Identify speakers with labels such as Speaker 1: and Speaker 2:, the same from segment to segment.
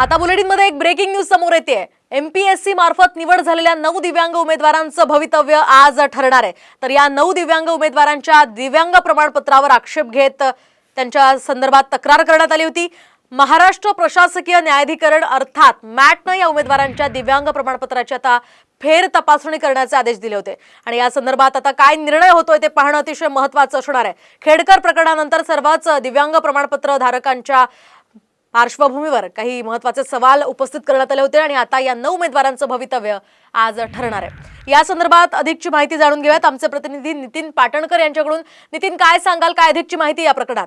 Speaker 1: आता बुलेटिनमध्ये एक breaking news समोर येते. एमपीएससी मार्फत निवड झालेल्या नऊ दिव्यांग उमेदवारांचं भवितव्य आज ठरणार आहे. तर या नऊ दिव्यांग उमेदवारांच्या दिव्यांग प्रमाणपत्रावर आक्षेप घेत त्यांच्या संदर्भात तक्रार करण्यात आली होती. महाराष्ट्र प्रशासकीय न्यायाधिकरण अर्थात मॅटनं या उमेदवारांच्या दिव्यांग प्रमाणपत्राची आता फेर तपासणी करण्याचे आदेश दिले होते. आणि या संदर्भात आता काय निर्णय होतोय ते पाहणं अतिशय महत्वाचं असणार आहे. खेडकर प्रकरणानंतर सर्वच दिव्यांग प्रमाणपत्र धारकांच्या पार्श्वभूमीवर काही महत्त्वाचे सवाल उपस्थित करण्यात आले होते आणि आता या नऊ उमेदवारांचं भवितव्य आज ठरणार आहे. या संदर्भात अधिकची माहिती जाणून घेऊयात. आमचे प्रतिनिधी नितीन पाटणकर यांच्याकडून. नितीन काय सांगाल? काय अधिकची माहिती या प्रकरणात?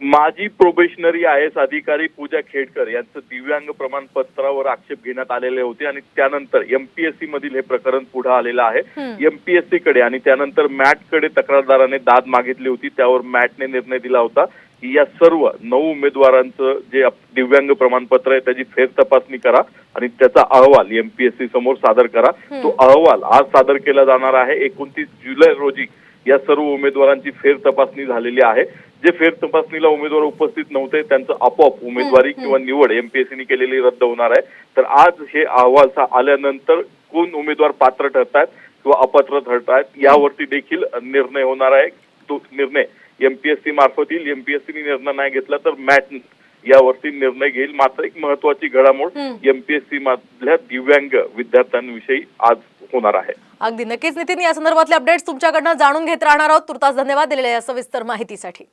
Speaker 2: माजी प्रोबेशनरी आय एस अधिकारी पूजा खेडकर यांचं दिव्यांग प्रमाणपत्रावर आक्षेप घेण्यात आलेले होते आणि त्यानंतर एमपीएससी मधील हे प्रकरण पुढे आलेलं आहे. एमपीएससी कडे आणि त्यानंतर मॅटकडे तक्रारदाराने दाद मागितली होती. त्यावर मॅटने निर्णय दिला होता. की या सर्व नऊ उमेदवारांचं जे दिव्यांग प्रमाणपत्र आहे त्याची फेर तपासणी करा आणि त्याचा अहवाल एमपीएससी समोर सादर करा. तो अहवाल आज सादर केला जाणार आहे. एकोणतीस जुलै रोजी या सर्व उमेदवारांची फेर तपासणी झालेली आहे. जे फेर तपासणीला उमेदवार उपस्थित नव्हते त्यांचं आपोआप उमेदवारी किंवा निवड एमपीएससीने केलेली रद्द होणार आहे. तर आज हे अहवाल आल्यानंतर कोण उमेदवार पात्र ठरतायत किंवा अपात्र ठरतायत यावरती देखील निर्णय होणार आहे. तो निर्णय एमपीएससी मार्फत येईल. एमपीएससीने निर्णय नाही घेतला तर मॅट यावरती निर्णय घेईल. मात्र एक महत्वाची घडामोड एमपीएससी मधल्या दिव्यांग विद्यार्थ्यांविषयी आज होणार आहे.
Speaker 1: अगदी नक्कीच. नितीन या संदर्भातले अपडेट्स तुमच्याकडनं जाणून घेत राहणार आहोत. तुर्तास धन्यवाद दिलेल्या या सविस्तर माहितीसाठी.